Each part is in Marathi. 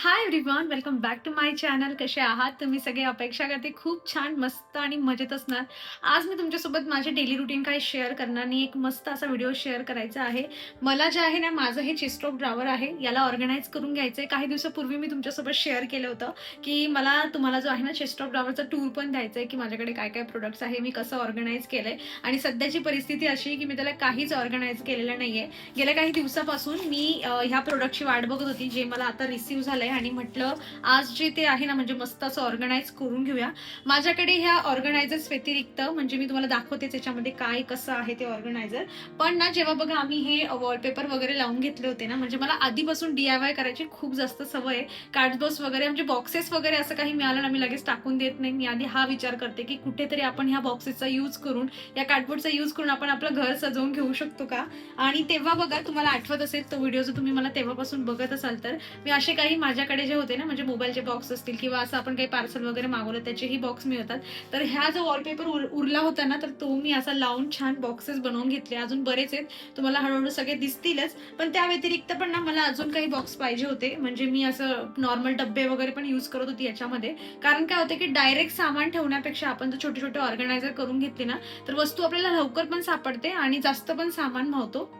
Hi everyone welcome back to my channel कसे आहात? तुम्ही सगळे अपेक्षा करते खूप छान मस्त आणि मजेत असणार. आज मी तुमच्यासोबत माझे डेली रुटीन काय शेअर करणार आणि एक मस्त असा व्हिडिओ शेअर करायचा आहे. मला जे आहे ना माझं हे चिस्ट्रोक ड्रावर आहे. याला ऑर्गनाईज करून घ्यायचं आहे काही दिवसापूर्वी मी तुमच्यासोबत शेअर केलं होतं की मला तुम्हाला जो आहे ना चिस्ट्रोक ड्रावरचा टूर पण द्यायचा आहे की माझ्याकडे काय काय प्रोडक्ट्स आहे मी कसं ऑर्गनाईज केलं आहे आणि सध्याची परिस्थिती अशी की मी त्याला काहीच ऑर्गनाईज केलेलं नाही आहे गेल्या काही दिवसापासून मी ह्या प्रोडक्टची वाट बघत होती जे मला आता रिसिव्ह झालं आणि म्हटलं आज जे ते आहे ना म्हणजे मस्त असं ऑर्गनाईज करून घेऊया. माझ्याकडे ह्या ऑर्गनायझर्स व्यतिरिक्त म्हणजे मी तुम्हाला दाखवते त्याच्यामध्ये काय कसं आहे ते ऑर्गनायझर पण ना जेव्हा बघा आम्ही हे वॉलपेपर वगैरे लावून घेतले होते ना म्हणजे मला आधीपासून डी आय वाय करायची खूप जास्त सवय आहे. कार्डबॉक्स वगैरे म्हणजे बॉक्सेस वगैरे असं काही मिळालं ना मी लगेच टाकून देत नाही. मी आधी हा विचार करते की कुठेतरी आपण ह्या बॉक्सेसचा यूज करून या कार्डबोर्डचा यूज करून आपण आपलं घर सजवून घेऊ शकतो का? आणि तेव्हा बघा तुम्हाला आठवत असेल तो व्हिडिओ जर तुम्ही मला तेव्हापासून बघत असाल तर मी असे काही माझ्याकडे जे होते ना म्हणजे मोबाईलचे बॉक्स असतील किंवा असं आपण काही पार्सल वगैरे मागवलं त्याचेही बॉक्स मिळतात. तर ह्या जो वॉलपेपर उरला होता ना तर तो मी असा लावून छान बॉक्सेस बनवून घेतले. अजून बरेच आहेत. तुम्हाला हळूहळू सगळे दिसतीलच. पण त्या व्यतिरिक्त पण ना मला अजून काही बॉक्स पाहिजे होते. म्हणजे मी असं नॉर्मल डब्बे वगैरे पण यूज करत होती याच्यामध्ये. कारण काय होते की डायरेक्ट सामान ठेवण्यापेक्षा आपण जर छोटे छोटे ऑर्गनायझर करून घेतले ना तर वस्तू आपल्याला लवकर पण सापडते आणि जास्त पण सामान मावतो.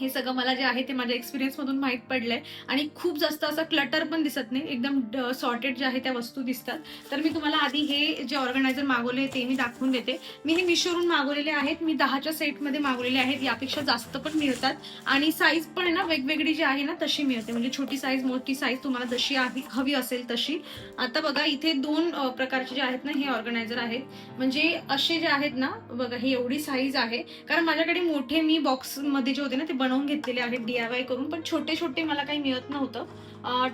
हे सगळं मला जे आहे ते माझ्या एक्सपिरियन्समधून माहीत माहीत पडलंय. आणि खूप जास्त असं क्लटर पण दिसत नाही. एकदम सॉर्टेड जे आहे त्या वस्तू दिसतात. तर मी तुम्हाला आधी हे जे ऑर्गनायझर मागवले ते मी दाखवून देते. मी हे मिशोवरून मागवलेले आहेत. मी दहाच्या सेटमध्ये मागवलेले आहेत. यापेक्षा जास्त पण मिळतात. आणि साईज पण आहे ना वेगवेगळी जी आहे ना तशी मिळते. म्हणजे छोटी साईज मोठी साईज तुम्हाला जशी आहे हवी असेल तशी. आता बघा इथे दोन प्रकारचे जे आहेत ना हे ऑर्गनायझर आहेत. म्हणजे असे जे आहेत ना बघा ही एवढी साईज आहे. कारण माझ्याकडे मोठे मी बॉक्समध्ये जे होते ना ते बनवून घेतलेले आहेत डी आय वाय करून पण छोटे छोटे मला काही मिळत नव्हतं.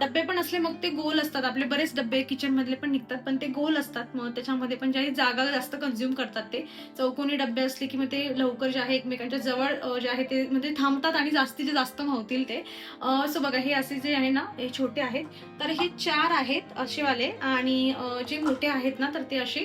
डब्बे पण असले मग ते गोल असतात. आपले बरेच डब्बे किचनमधले पण निघतात पण ते गोल असतात. मग त्याच्यामध्ये पण जे जागा जास्त कन्झ्युम करतात ते. चौकोनी डब्बे असले की मग ते लवकर जे आहे एकमेकांच्या जवळ जे आहे ते म्हणजे थांबतात आणि जास्तीचे जास्त मावतील ते. सो बघा हे असे जे आहे ना हे छोटे आहेत. तर हे चार आहेत असेवाले आणि जे मोठे आहेत ना तर ते असे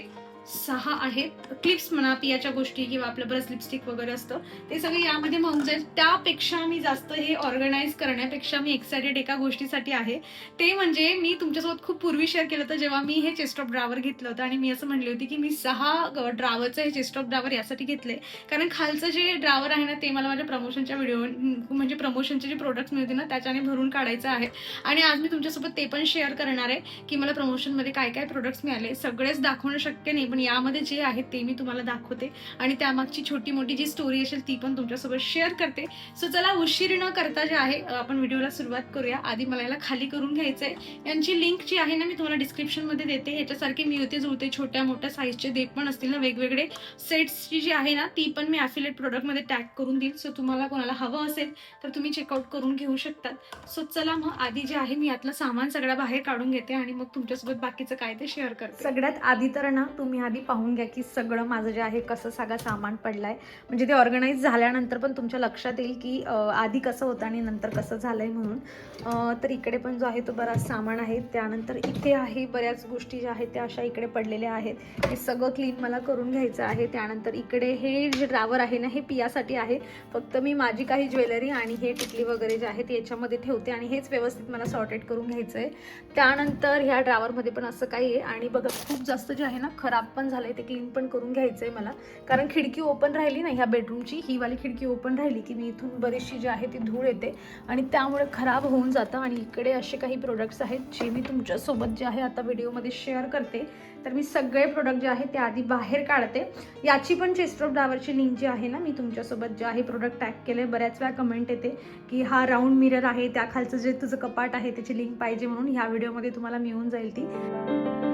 सहा आहेत. क्लिप्स म्हणा पियाच्या गोष्टी किंवा आपलं बरंच लिपस्टिक वगैरे असतं. ते सगळे यामध्ये मावून जाईल त्यापेक्षा मी जास्त हे ऑर्गनाईज करण्यापेक्षा मी एक्सायटेड एका गोष्टीसाठी आहे. ते म्हणजे मी तुमच्यासोबत खूप पूर्वी शेअर केलं होतं जेव्हा मी हे चेस्टॉप ड्रावर घेतलं होतं आणि मी असं म्हणली होती की मी सहा ड्रावरचं हे चेस्टॉप ड्रावर यासाठी घेतले कारण खालचं जे ड्रावर आहे ना ते मला माझ्या प्रमोशनच्या व्हिडिओ म्हणजे प्रमोशनचे जे प्रोडक्ट्स मिळते ना त्याच्याने भरून काढायचं आहे. आणि आज मी तुमच्यासोबत ते पण शेअर करणार आहे की मला प्रमोशनमध्ये काय काय प्रोडक्ट्स मिळाले. सगळेच दाखवणं शक्य नाही पण यामध्ये जे आहेत ते मी तुम्हाला दाखवते. आणि त्यामागची छोटी मोठी जी स्टोरी असेल ती पण तुमच्यासोबत शेअर करते. सो चला उशीर न करता जे आहे आपण व्हिडिओला सुरुवात करूया. आधी मला याला खाली करून घ्यायचं आहे यांची लिंक जी आहे ना मी तुम्हाला डिस्क्रिप्शनमध्ये देते. याच्यासारखे मिळते जुळते छोट्या मोठ्या साईजचे देत पण असतील ना वेगवेगळे. सेट्सची जी आहे ना ती पण मी ॲफिलेट प्रोडक्टमध्ये टॅग करून देईल. सो तुम्हाला कोणाला हवं असेल तर तुम्ही चेकआउट करून घेऊ शकतात. सो चला मग आधी जे आहे मी यातलं सामान सगळं बाहेर काढून घेते आणि मग तुमच्यासोबत बाकीचं काय ते शेअर करते. सगळ्यात आधी तर ना तुम्ही आधी पाहून घ्या की सगळं माझं जे आहे कसं सगळं सामान पडलं आहे म्हणजे ते ऑर्गनाईज झाल्यानंतर पण तुमच्या लक्षात येईल की आधी कसं होतं आणि नंतर कसं झालं आहे म्हणून तर इकडे पण जो आहे तो बराच सामान आहे. त्यानंतर इथे आहे बऱ्याच गोष्टी ज्या आहेत त्या अशा इकडे पडलेल्या आहेत. हे सगळं क्लीन मला करून घ्यायचं आहे. त्यानंतर इकडे हे जे ड्रावर आहे ना हे पियासाठी आहे. फक्त मी माझी काही ज्वेलरी आणि हे टिकली वगैरे जे आहे ते याच्यामध्ये ठेवते आणि हेच व्यवस्थित मला सॉर्टेड करून घ्यायचं आहे त्यानंतर ह्या ड्रावरमध्ये पण असं काही आहे. आणि बघा खूप जास्त जे आहे ना खराब पण झालं आहे ते क्लीन पण करून घ्यायचं आहे मला. कारण खिडकी ओपन राहिली ना ह्या बेडरूमची ही वाली खिडकी ओपन राहिली की मी इथून बरीचशी जी आहे ती धूळ येते. आणि त्यामुळे खराब होऊन जातं. आणि इकडे असे काही प्रोडक्ट्स आहेत जे मी तुमच्यासोबत जे आहे आता व्हिडिओमध्ये शेअर करते. तर मी सगळे प्रोडक्ट जे आहे ते आधी बाहेर काढते. याची पण चेस्ट्रोप डावरची लिंक जी आहे ना मी तुमच्यासोबत जे आहे प्रोडक्ट टॅग केले बऱ्याच वेळा कमेंट येते की हा राऊंड मिरर आहे त्या खालचं जे तुझं कपाट आहे त्याची लिंक पाहिजे म्हणून ह्या व्हिडिओमध्ये तुम्हाला मिळून जाईल ती.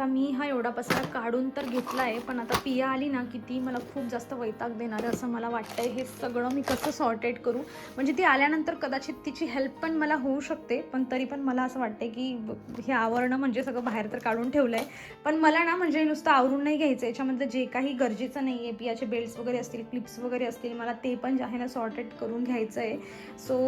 आता मी हा एवढा पसारा काढून तर घेतला आहे पण आता पिया आली ना की ती मला खूप जास्त वैताग देणार आहे असं मला वाटतंय. हे सगळं मी कसं सॉर्टेड करू? म्हणजे ती आल्यानंतर कदाचित तिची हेल्प पण मला होऊ शकते पण तरी पण मला असं वाटतंय की ब- हे आवरणं म्हणजे सगळं बाहेर तर काढून ठेवलं आहे पण मला ना म्हणजे नुसतं आवरून नाही घ्यायचं. याच्यामध्ये जे काही गरजेचं नाही आहे पियाचे बेल्ट्स वगैरे असतील क्लिप्स वगैरे असतील मला ते पण जे आहे ना सॉर्टेड करून घ्यायचं आहे सो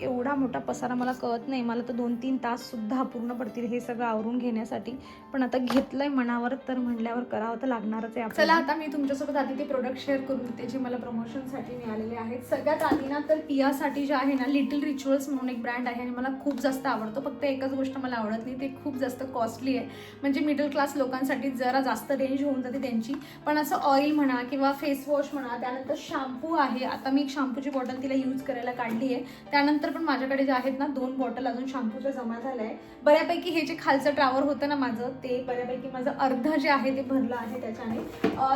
एवढा मोठा पसारा मला कळत नाही. मला तर दोन तीन ताससुद्धा पूर्ण पडतील हे सगळं आवरून घेण्यासाठी. पण आता घेतलंय मनावर तर म्हणल्यावर करावं तर लागणारच आहे चला आता मी तुमच्यासोबत आधी ते प्रोडक्ट शेअर करून देते जे मला प्रमोशनसाठी मिळालेले आहेत. सगळ्यात आधी ना तर पियासाठी जे आहे ना लिटिल रिच्युअल्स म्हणून एक ब्रँड आहे आणि मला खूप जास्त आवडतो. फक्त एकच गोष्ट मला आवडत नाही ते खूप जास्त कॉस्टली आहे. म्हणजे मिडल क्लास लोकांसाठी जरा जास्त रेंज होऊन जाते त्यांची. पण असं ऑइल म्हणा किंवा फेस वॉश म्हणा त्यानंतर शॅम्पू आहे. आता मी एक शॅम्पूची बॉटल तिला यूज करायला काढली आहे. त्यानंतर पण माझ्याकडे जे आहेत ना दोन बॉटल अजून शॅम्पूच्या जमा झाल्या आहे बऱ्यापैकी हे जे खालचं ट्रावर होतं ना माझं ते बऱ्यापैकी माझं अर्ध जे आहे ते भरलं आहे त्याच्याने.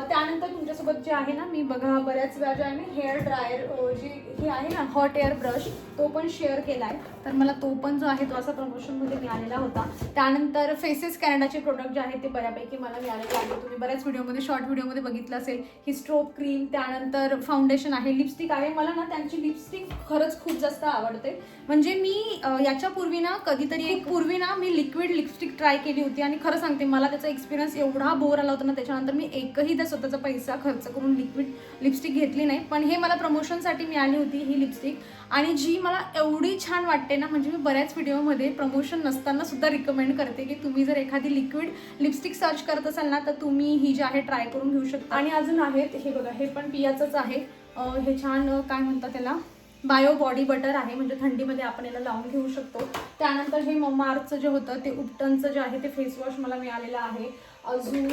त्यानंतर तुमच्यासोबत जे आहे ना मी बघा बऱ्याच वेळा जे आहे ना हेअर ड्रायर जे हे आहे ना हॉट एअर ब्रश तो पण शेअर केला आहे तर मला तो पण जो आहे तो असा प्रमोशनमध्ये मिळालेला होता. त्यानंतर फेसेस कॅनडाचे प्रोडक्ट जे आहेत ते बऱ्यापैकी मला मिळालेले आहे तुम्ही बऱ्याच व्हिडिओमध्ये शॉर्ट व्हिडिओमध्ये बघितलं असेल. ही स्ट्रोक क्रीम त्यानंतर फाउंडेशन आहे लिपस्टिक आहे. मला ना त्यांची लिपस्टिक खरंच खूप जास्त आवडते. म्हणजे मी याच्यापूर्वी ना कधीतरी एक पूर्वी ना मी लिक्विड लिपस्टिक ट्राय केली होती. आणि खरं सांगते मला मला त्याचा एक्सपिरियन्स एवढा बोर आला होता ना त्याच्यानंतर मी एकही त्या स्वतःचा पैसा खर्च करून लिक्विड लिपस्टिक घेतली नाही. पण हे मला प्रमोशनसाठी मिळाली होती ही लिपस्टिक आणि जी मला एवढी छान वाटते ना म्हणजे मी बऱ्याच व्हिडिओमध्ये प्रमोशन नसताना सुद्धा रिकमेंड करते की तुम्ही जर एखादी लिक्विड लिपस्टिक सर्च करत असाल ना तर तुम्ही ही जी आहे ट्राय करून घेऊ शकता. आणि अजून आहेत हे बघा हे पण पियाचंच आहे. हे छान काय म्हणतात त्याला? बायो बॉडी बटर आहे म्हणजे थंडीमध्ये आपण याला लावून घेऊ शकतो. त्यानंतर हे ममार्थचं जे होतं ते उपटनचं जे आहे ते फेसवॉश मला मिळालेलं आहे. अजून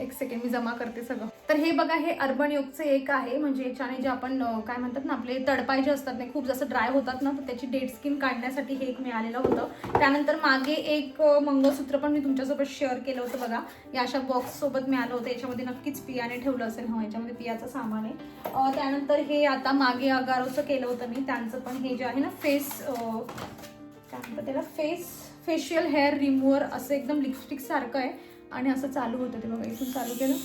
एक सेकंड मी जमा करते सगळं. तर हे बघा हे अर्बन योगचं एक आहे. म्हणजे याच्याने जे आपण काय म्हणतात ना आपले तडपाय जे असतात नाही खूप जास्त ड्राय होतात ना तर त्याची डेड स्किन काढण्यासाठी हे एक मिळालेलं होतं. त्यानंतर मागे एक मंगळसूत्र पण मी तुमच्यासोबत शेअर केलं होतं बघा. या अशा बॉक्ससोबत मिळालं होतं. याच्यामध्ये नक्कीच पियाने ठेवलं असेल. हो याच्यामध्ये पियाचं सामान आहे. त्यानंतर हे आता मागे अगारोचं केलं होतं मी. त्यांचं पण हे जे आहे ना फेस काय म्हणतात त्याला? फेस फेशियल हेअर रिमूव्हर असं एकदम लिपस्टिक सारखं आहे. आणि असं चालू होतं ते बघा इथून चालू केलं.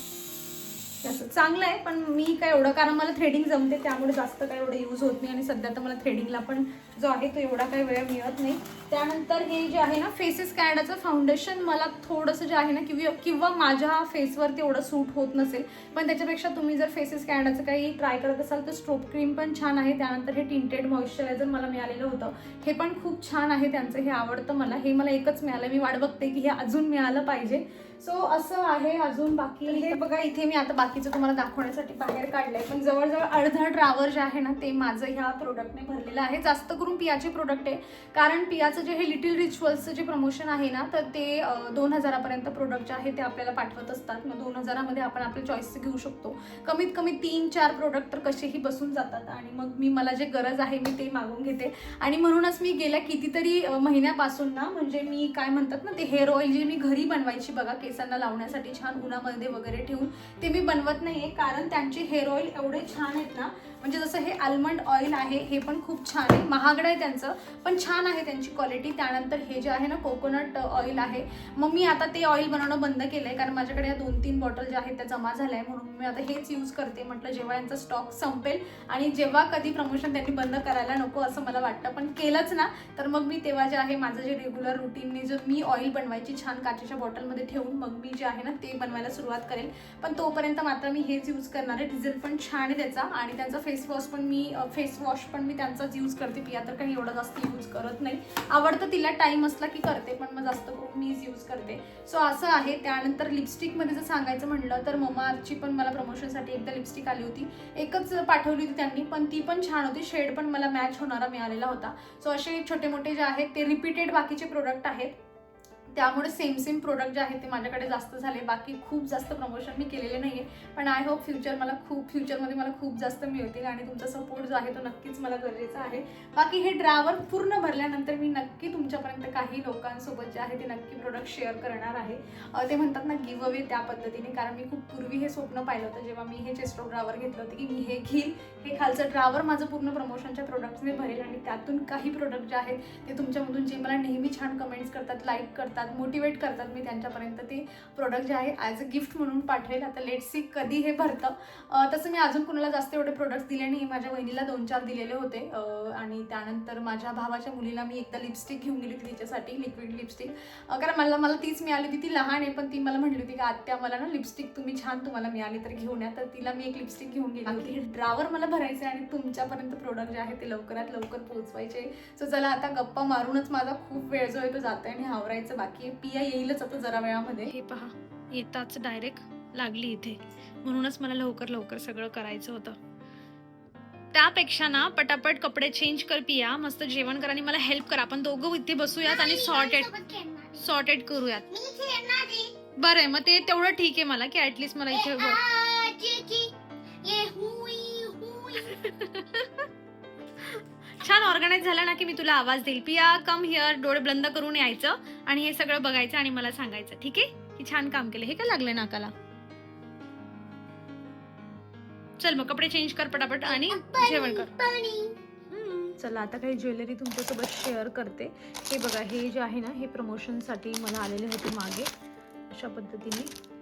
असं चांगलं आहे पण मी काय एवढं कारण मला थ्रेडिंग जमते त्यामुळे जास्त काय एवढं यूज होत नाही आणि सध्या तर मला थ्रेडिंगला पण जो आहे तो एवढा काही वेळ मिळत नाही. त्यानंतर हे जे आहे ना फेसेस कॅनडाचं फाउंडेशन मला थोडंसं जे आहे ना किंवा किंवा माझ्या फेसवरती एवढं सूट होत नसेल पण त्याच्यापेक्षा तुम्ही जर फेसेस कॅनडाचं काही ट्राय करत असाल तर स्ट्रोप क्रीम पण छान आहे. त्यानंतर हे टिंटेड मॉइश्चरायझर मला मिळालेलं होतं. हे पण खूप छान आहे त्यांचं हे आवडतं मला. हे मला एकच मिळालं मी वाट बघते की हे अजून मिळालं पाहिजे. सो असं आहे अजून बाकी. हे बघा इथे मी आता बाकी बाकीचं तुम्हाला दाखवण्यासाठी बाहेर काढलंय. पण जवळजवळ अर्धा ड्रावर जे आहे ना ते माझं ह्या प्रोडक्टने भरलेलं आहे. जास्त करून पियाचे प्रोडक्ट आहे. कारण पियाचं जे हे लिटिल रिच्युअल्सचं जे प्रमोशन आहे ना तर ते दोन हजारापर्यंत प्रोडक्ट जे आहे ते आपल्याला पाठवत असतात. मग दोन हजारामध्ये आपण आपल्या चॉईस घेऊ शकतो. कमीत कमी तीन चार प्रोडक्ट तर कसेही बसून जातात. आणि मग मी मला जे गरज आहे मी ते मागून घेते. आणि म्हणूनच मी गेल्या कितीतरी महिन्यापासून ना म्हणजे मी काय म्हणतात ना ते हेअर ऑइल जे मी घरी बनवायची बघा केसांना लावण्यासाठी छान उन्हामध्ये वगैरे ठेवून ते मी हलवत नाहीये कारण त्यांचे हेअर ऑइल एवढे छान आहेत ना म्हणजे जसं हे आल्मंड ऑइल आहे हे पण खूप छान आहे. महागडं आहे त्यांचं पण छान आहे त्यांची क्वालिटी त्यानंतर हे जे आहे ना कोकोनट ऑइल आहे. मग मी आता ते ऑइल बनवणं बंद केलं आहे कारण माझ्याकडे या दोन तीन बॉटल ज्या आहेत त्या जमा झाल्या आहे म्हणून मी आता हेच यूज करते. म्हटलं जेव्हा यांचा स्टॉक संपेल आणि जेव्हा कधी प्रमोशन त्यांनी बंद करायला नको असं मला वाटतं पण केलंच ना. तर मग मी तेव्हा जे आहे माझं जे रेग्युलर रुटीनने जो मी ऑइल बनवायची छान काचेच्या बॉटलमध्ये ठेवून मग मी जे आहे ना ते बनवायला सुरुवात करेल. पण तोपर्यंत मात्र मी हेच यूज करणार आहे. रिझल्ट पण छान आहे त्याचा आणि त्यांचा फेसवॉश पण मी फेसवॉश पण मी त्यांचाच यूज करते. पिया तर काही एवढा जास्त यूज करत नाही. आवडतं तिला टाईम असला की करते पण मग जास्त करून मीच यूज करते. सो असं आहे. त्यानंतर लिपस्टिकमध्ये जर सांगायचं म्हटलं तर ममाअर्थची पण मला प्रमोशनसाठी एकदा लिपस्टिक आली होती. एकच पाठवली होती त्यांनी पण ती पण छान होती. शेड पण मला मॅच होणारा मिळालेला होता. सो असे छोटे मोठे जे आहेत ते रिपीटेड बाकीचे प्रोडक्ट आहेत. त्यामुळे सेम सेम प्रोडक्ट जे आहेत ते माझ्याकडे जास्त झाले. बाकी खूप जास्त प्रमोशन मी केलेले नाही आहे पण आय होप फ्युचर मला खूप फ्युचरमध्ये मला खूप जास्त मिळतील आणि तुमचा सपोर्ट जो आहे तो नक्कीच मला गरजेचा आहे. बाकी हे ड्रावर पूर्ण भरल्यानंतर मी नक्की तुमच्यापर्यंत काही लोकांसोबत जे आहे ते नक्की प्रोडक्ट शेअर करणार आहे. ते म्हणतात ना गिव अवे त्या पद्धतीने. कारण मी खूप पूर्वी हे स्वप्न पाहिलं होतं. जेव्हा मी हे चेस्टो ड्रावर घेतलं होतं की मी हे घेईल. हे खालचं ड्रावर माझं पूर्ण प्रमोशनच्या प्रोडक्ट्सने भरेल आणि त्यातून काही प्रोडक्ट जे आहेत ते तुमच्यामधून जे मला नेहमी छान कमेंट्स करतात लाईक करतात मोटिवेट करतात मी त्यांच्यापर्यंत ते प्रोडक्ट जे आहे ॲज अ गिफ्ट म्हणून पाठवेल. आता लेट सी कधी हे भरतं. तसं मी अजून कुणाला जास्त एवढे प्रोडक्ट्स दिले नाही. माझ्या बहिणीला दोन चार दिलेले होते. आणि त्यानंतर माझ्या भावाच्या मुलीला मी एकदा लिपस्टिक घेऊन गेली होती तिच्यासाठी लिक्विड लिपस्टिक कारण मला मला तीच मिळाली होती. ती लहान आहे पण ती मला म्हटली होती की आत्या मला ना लिपस्टिक तुम्ही छान तुम्हाला मिळाली तर घेऊन या. तर तिला मी एक लिपस्टिक घेऊन गेली होती. ड्रावर मला भरायचे आणि तुमच्यापर्यंत प्रोडक्ट जे आहे ते लवकरात लवकर पोहोचवायचे. सो चला आता गप्पा मारूनच माझा खूप वेळ जो आहे तो जातोय आणि आवरायचं बाकी बाकी आहे पिया येईलच आता जरा वेळामध्ये. हे पहा येताच डायरेक्ट लागली इथे. म्हणूनच मला लवकर लवकर सगळं करायचं होतं. त्यापेक्षा ना पटापट कपडे चेंज कर पिया मस्त जेवण कर आणि मला हेल्प कर. आपण दोघं इथे बसूयात आणि सॉर्टेड सॉर्टेड करूयात. बरं आहे. मग ते तेवढं ठीक आहे मला की ऍटलीस्ट मला इथे छान ऑर्गनाईज झालं ना की मी तुला आवाज देईल. पिया कम हिअर डोळे बंद करून यायचं आणि हे सगळं बघायचं आणि मला सांगायचं ठीक आहे? की छान काम केलं. हे काय लागले नाकाला? चल मग कपडे चेंज कर पटापट आणि जेवण कर. चला आता काही ज्वेलरी तुमच्यासोबत शेअर करते. हे बघा हे जे आहे ना हे प्रमोशनसाठी मला आलेले होते मागे. अशा पद्धतीने.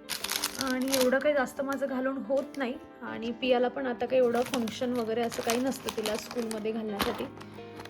आणि एवढं काही जास्त माझं घालून होत नाही. आणि पियाला पण आता काही एवढं फंक्शन वगैरे असं काही नसतं तिला स्कूलमध्ये घालण्यासाठी.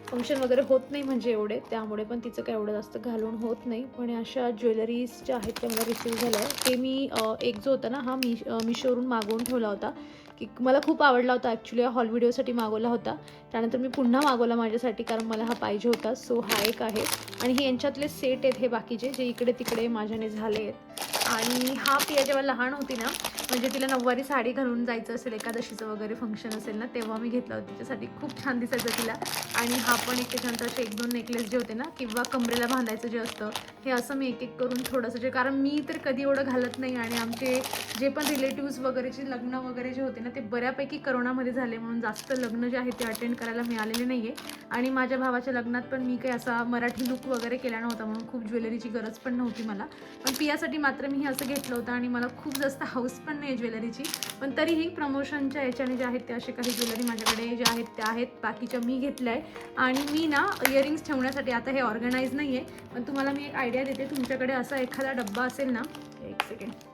फंक्शन वगैरे होत नाही म्हणजे एवढे. त्यामुळे पण तिचं काही एवढं जास्त घालून होत नाही. पण अशा ज्वेलरीज ज्या आहेत त्या मला रिसिव्ह झाल्या. ते मी एक जो होता ना हा मी मिशोवरून मागवून ठेवला होता. की मला खूप आवडला होता. ॲक्च्युली हॉल व्हिडिओसाठी मागवला होता. त्यानंतर मी पुन्हा मागवला माझ्यासाठी कारण मला हा पाहिजे होता. सो हा एक आहे. आणि हे यांच्यातले सेट आहेत हे बाकीचे जे इकडे तिकडे माझ्याने झाले आहेत. आणि हा पिया जेव्हा लहान होती ना म्हणजे तिला नऊवारी साडी घालून जायचं असेल एकादशीचं वगैरे फंक्शन असेल ना तेव्हा मी घेतला होता. तिच्यासाठी खूप छान दिसायचं तिला. आणि हा पण एक त्याच्यानंतर असे एक दोन नेकलेस जे होते ना किंवा कमरेला बांधायचं जे असतं हे असं मी एक एक करून थोडंसं जे कारण मी तर कधी एवढं घालत नाही आणि आमचे जे पण रिलेटिव्ज वगैरेचे लग्न वगैरे जे होते ना ते बऱ्यापैकी करोनामध्ये झाले म्हणून जास्त लग्न जे आहे ते अटेंड करायला मिळालेले नाही आहे आणि माझ्या भावाच्या लग्नात पण मी काही असा मराठी लुक वगैरे केला नव्हता म्हणून खूप ज्वेलरीची गरज पण नव्हती मला. पण पियासाठी मात्र मी मी असं घेतलं होतं आणि मला खूप जास्त हाऊस पण नाही ज्वेलरीची. पण तरीही प्रमोशनच्या याच्याने जे आहेत ते असे काही ज्वेलरी माझ्याकडे जे आहेत त्या आहेत. बाकीच्या मी घेतल्या आहे आणि मी ना इयरिंग्स ठेवण्यासाठी आता हे ऑर्गनाईज नाही आहे पण तुम्हाला मी एक आयडिया देते. तुमच्याकडे असा एखादा डब्बा असेल ना एक सेकंड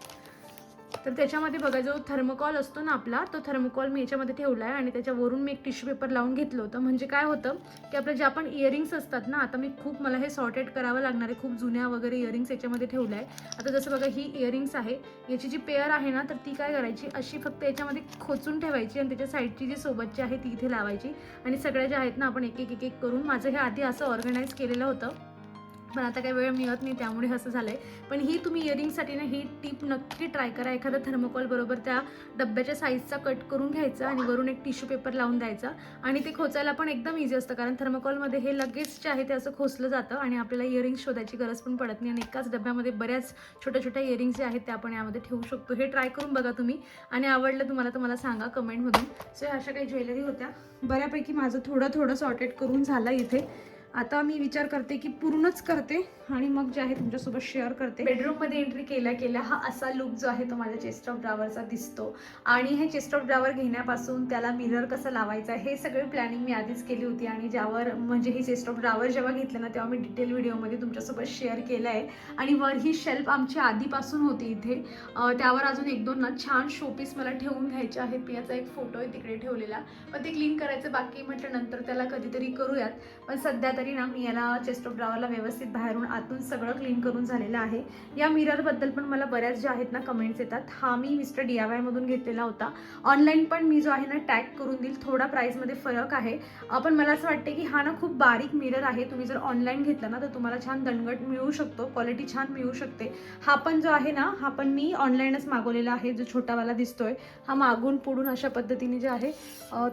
तर त्याच्यामध्ये बघा जो थर्मकॉल असतो ना आपला तो थर्मकॉल मी याच्यामध्ये ठेवला आहे आणि त्याच्यावरून मी एक टिश्यू पेपर लावून घेतलं होतं. म्हणजे काय होतं की आपलं जे आपण इयरिंग्स असतात ना आता मी खूप मला हे सॉर्टेड करावं लागणार आहे. खूप जुन्या वगैरे इयरिंग्स याच्यामध्ये ठेवलं आहे आता जसं बघा ही इयरिंग्स आहे. याची जी पेअर आहे ना तर ती काय करायची? अशी फक्त याच्यामध्ये खोचून ठेवायची आणि त्याच्या साईडची जी सोबतची आहे ती इथे लावायची. आणि सगळ्या ज्या आहेत ना आपण एक एक एक एक करून माझं हे आधी असं ऑर्गनाईज केलेलं होतं. पण आता काही वेळ मिळत नाही त्यामुळे असं झालं आहे पण ही तुम्ही इयरिंगसाठी ना ही टीप नक्की ट्राय करा. एखादा थर्मोकॉल बरोबर त्या डब्याच्या साईजचा कट करून घ्यायचा आणि वरून एक टिश्यू पेपर लावून द्यायचा. आणि ते खोचायला पण एकदम इझी असतं. कारण थर्मोकॉलमध्ये हे लगेच जे आहे ते असं खोचलं जातं आणि आपल्याला इयरिंग्स शोधायची गरज पण पडत नाही. आणि एकाच डब्यामध्ये बऱ्याच छोट्या छोट्या इयरिंग्स जे आहेत त्या आपण यामध्ये ठेवू शकतो. हे ट्राय करून बघा तुम्ही. आणि आवडलं तुम्हाला तर मला सांगा कमेंटमधून सो ह्या अशा काही ज्वेलरी होत्या. बऱ्यापैकी माझं थोडं थोडं सॉर्टेड करून झालं इथे. आता मी विचार करते की पूर्णच करते. आणि मग जे आहे तुमच्यासोबत शेअर करते. बेडरूममध्ये एंट्री केल्या केल्या हा असा लुक जो आहे तो माझ्या चेस्ट ऑफ ड्रावरचा दिसतो. आणि हे चेस्ट ऑफ ड्रावर घेण्यापासून त्याला मिरर कसं लावायचं हे सगळी प्लॅनिंग मी आधीच केली होती. आणि ज्यावर म्हणजे ही चेस्ट ऑफ ड्रावर जेव्हा घेतलं ना तेव्हा मी डिटेल व्हिडिओमध्ये तुमच्यासोबत शेअर केलं आहे. आणि वर ही शेल्फ आमची आधीपासून होती इथे. त्यावर अजून एक दोन ना छान शोपीस मला ठेवून घ्यायचे आहेत. याचा एक फोटो आहे तिकडे ठेवलेला. पण ते क्लीन करायचं बाकी म्हटलं नंतर त्याला कधीतरी करूयात. पण सध्या तरी ना मी याला चेस्ट ऑफ ड्रावरला व्यवस्थित बाहेरून आतून सगळं क्लीन करून झालेलं आहे. या मिररबद्दल पण मला बऱ्याच ज्या आहेत ना कमेंट्स येतात. हा मी मिस्टर डी आय वायमधून घेतलेला होता. ऑनलाईन पण मी जो आहे ना टॅग करून देईल. थोडा प्राईसमध्ये फरक आहे. पण मला असं वाटते की हा ना खूप बारीक मिरर आहे. तुम्ही जर ऑनलाईन घेतला ना तर तुम्हाला छान दणगट मिळू शकतो. क्वालिटी छान मिळू शकते. हा पण जो आहे ना हा पण मी ऑनलाईनच मागवलेला आहे. जो छोटावाला दिसतोय हा मागून पुढून अशा पद्धतीने जे आहे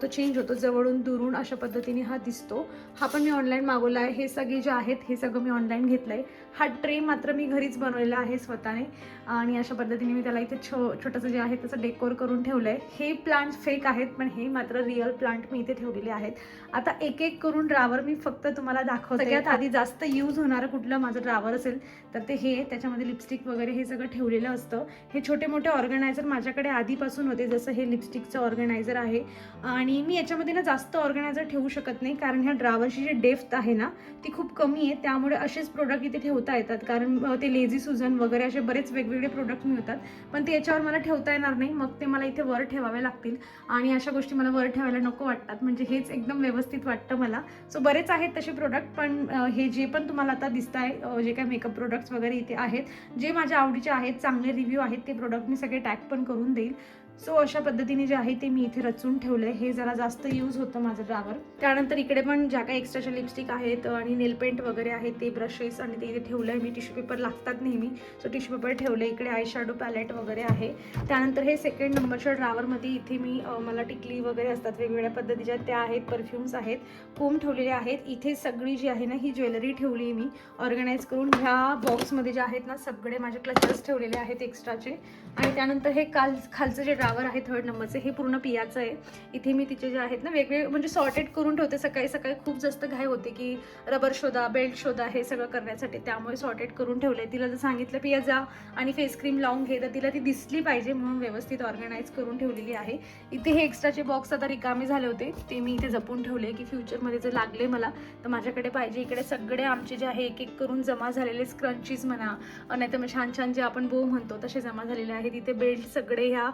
तो चेंज होतो. जवळून दुरून अशा पद्धतीने हा दिसतो. हा पण मी ऑनलाईन मागवला आहे. हे सगळे जे आहेत हे सगळं मी ऑनलाईन घेतलं आहे. हा ट्रे मात्र मी घरीच बनवलेला आहे स्वतःने. आणि अशा पद्धतीने मी त्याला इथे छो छोटंसं जे आहे त्याचं डेकोर करून ठेवलं आहे हे प्लांट फेक आहेत पण हे मात्र रिअल प्लांट मी इथे ठेवलेले आहेत. आता एक एक करून ड्रावर मी फक्त तुम्हाला दाखवते. सगळ्यात आधी जास्त यूज होणारं कुठलं माझं ड्रावर असेल तर ते हे त्याच्यामध्ये लिपस्टिक वगैरे हे सगळं ठेवलेलं असतं. हे छोटे मोठे ऑर्गनायझर माझ्याकडे आधीपासून होते जसं हे लिपस्टिकचं ऑर्गनायझर आहे. आणि मी याच्यामध्ये ना जास्त ऑर्गनायझर ठेवू शकत नाही कारण ह्या ड्रावरची जी डेफ्थ आहे ना ती खूप कमी आहे. त्यामुळे असेच प्रोडक्ट इथे ठेवता येतात. कारण ते लेझी सुझन वगैरे असे बरेच वेगवेगळे प्रोडक्ट मिळतात. पण ते याच्यावर मला ठेवता येणार नाही. मग ते मला इथे वर ठेवावे लागतील. आणि अशा गोष्टी मला वर ठेवायला नको वाटतात. म्हणजे हेच एकदम व्यवस्थित वाटतं मला. सो बरेच आहेत तसे प्रोडक्ट पण हे जे पण तुम्हाला आता दिसत आहे जे काय मेकअप प्रोडक्ट्स वगैरे इथे आहेत जे माझ्या आवडीचे आहेत चांगले रिव्ह्यू आहेत ते प्रोडक्ट मी सगळे टॅग पण करून देईल. सो अशा पद्धतीने जे आहे ते मी इथे रचून ठेवलं आहे हे जरा जास्त यूज होतं माझं ड्रावर त्यानंतर इकडे पण ज्या काही एक्स्ट्राच्या लिपस्टिक आहेत आणि नेल पेंट वगैरे आहे ते ब्रशेस आणि ते इथे ठेवलं आहे मी टिश्यू पेपर लागतात नेहमी. सो टिश्यू पेपर ठेवले इकडे आय शॅडो पॅलेट वगैरे आहे. त्यानंतर हे सेकंड नंबरच्या ड्रावरमध्ये इथे मी मला टिकली वगैरे असतात. वेगवेगळ्या पद्धतीच्या त्या आहेत परफ्युम्स आहेत. कोम ठेवलेले आहेत. इथे सगळी जी आहे ना ही ज्वेलरी ठेवली आहे मी. ऑर्गनाईज करून ह्या बॉक्समध्ये जे आहेत ना सगळे माझे क्लचर्स ठेवलेले आहेत एक्स्ट्राचे आणि त्यानंतर हे काल खालचं जे ड्रावर आहे थर्ड नंबरचं हे पूर्ण पियाचं आहे. इथे मी तिचे जे आहेत ना वेगवेगळे म्हणजे सॉर्टेड करून ठेवते. सकाळी सकाळी खूप जास्त घाई होते की रबर शोधा बेल्ट शोधा हे सगळं करण्यासाठी. त्यामुळे सॉर्टेड करून ठेवले तिला जर सांगितलं पिया जा आणि फेस क्रीम लावून घे तर तिला ती दिसली पाहिजे म्हणून व्यवस्थित ऑर्गनाईज करून ठेवलेली आहे. इथे हे एक्स्ट्राचे बॉक्स आता रिकामे झाले होते ते मी इथे जपून ठेवले की फ्युचरमध्ये जर लागले मला तर माझ्याकडे पाहिजे. इकडे सगळे आमचे जे आहे एक एक करून जमा झालेले स्क्रंचीज म्हणा नाही तर मग छान छान जे आपण बो म्हणतो तसे जमा झालेले आहेत. इथे बेल्ट सगळे ह्या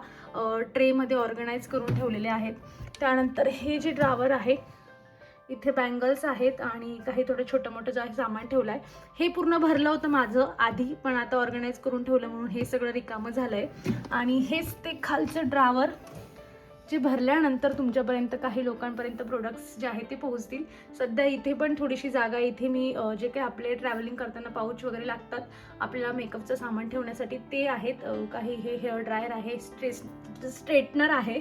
ट्रेमध्ये ऑर्गनाईज करून ठेवलेले आहेत. त्यानंतर हे जे ड्रावर आहे इथे बँगल्स आहेत आणि काही थोडं छोटं मोठं जे आहे सामान ठेवलं आहे हे पूर्ण भरलं होतं माझं आधी पण आता ऑर्गनाईज करून ठेवलं म्हणून हे सगळं रिकामं झालं आहे आणि हेच ते खालचं ड्रावर जे भरल्यानंतर तुमच्यापर्यंत काही लोकांपर्यंत प्रोडक्ट्स जे आहेत ते पोहोचतील. सध्या इथे पण थोडीशी जागा इथे मी जे काही आपले ट्रॅव्हलिंग करताना पाऊच वगैरे लागतात आपल्याला मेकअपचं सामान ठेवण्यासाठी ते आहेत. काही हे हेअर ड्रायर आहे स्ट्रेस स्ट्रेटनर आहे.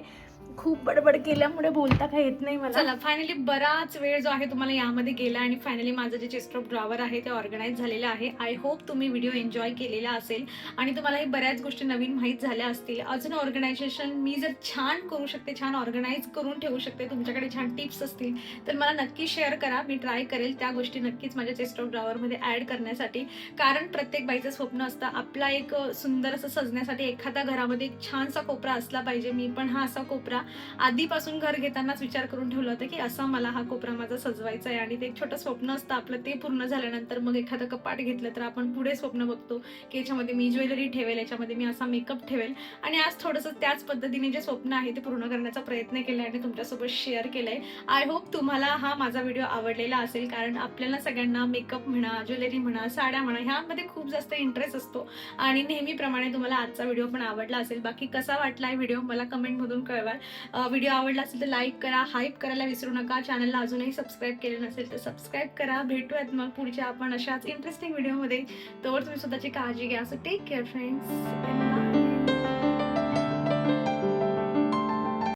खूप बडबड केल्यामुळे बोलता काय येत नाही मला. चला फायनली बराच वेळ जो आहे तुम्हाला यामध्ये गेला आणि फायनली माझं जे चेस्ट ऑफ ड्रॉवर आहे ते ऑर्गनाईज झालेलं आहे. आय होप तुम्ही व्हिडिओ एन्जॉय केलेला असेल आणि तुम्हालाही बऱ्याच गोष्टी नवीन माहीत झाल्या असतील. अजून ऑर्गनायझेशन मी जर छान करू शकते छान ऑर्गनाईज करून ठेवू शकते तुमच्याकडे छान टिप्स असतील तर मला नक्की शेअर करा. मी ट्राय करेल त्या गोष्टी नक्कीच माझ्या चेस्ट ऑफ ड्रॉवरमध्ये ॲड करण्यासाठी. कारण प्रत्येक बाईचं स्वप्न असतं आपला एक सुंदर असं सजण्यासाठी एखाद्या घरामध्ये एक छानसा कोपरा असला पाहिजे. मी पण हा असा कोपरा आधीपासून घर घेतानाच विचार करून ठेवला होता की असा मला हा कोपरा माझा सजवायचा आहे आणि ते एक छोटं स्वप्न असतं. आपलं ते पूर्ण झाल्यानंतर मग एखादं कपाट घेतलं तर आपण पुढे स्वप्न बघतो की याच्यामध्ये मी ज्वेलरी ठेवेल याच्यामध्ये मी असा मेकअप ठेवेल. आणि आज थोडंसं त्याच पद्धतीने जे स्वप्न आहे ते पूर्ण करण्याचा प्रयत्न केला आणि तुमच्यासोबत शेअर केलंय. आय होप तुम्हाला हा माझा व्हिडिओ आवडलेला असेल कारण आपल्याला सगळ्यांना मेकअप म्हणा ज्वेलरी म्हणा साड्या म्हणा ह्यामध्ये खूप जास्त इंटरेस्ट असतो. आणि नेहमीप्रमाणे तुम्हाला आजचा व्हिडिओ पण आवडला असेल. बाकी कसा वाटला आहे व्हिडिओ मला कमेंटमधून कळवा. व्हिडिओ आवडला असेल तर लाईक करा हाईप करायला विसरू नका. चॅनलला अजूनही सबस्क्राईब केलं नसेल तर सबस्क्राईब करा. भेटूयात मग पुढच्या आपण अशाच इंटरेस्टिंग व्हिडिओमध्ये तोवर तुम्ही स्वतःची काळजी घ्या. So take care friends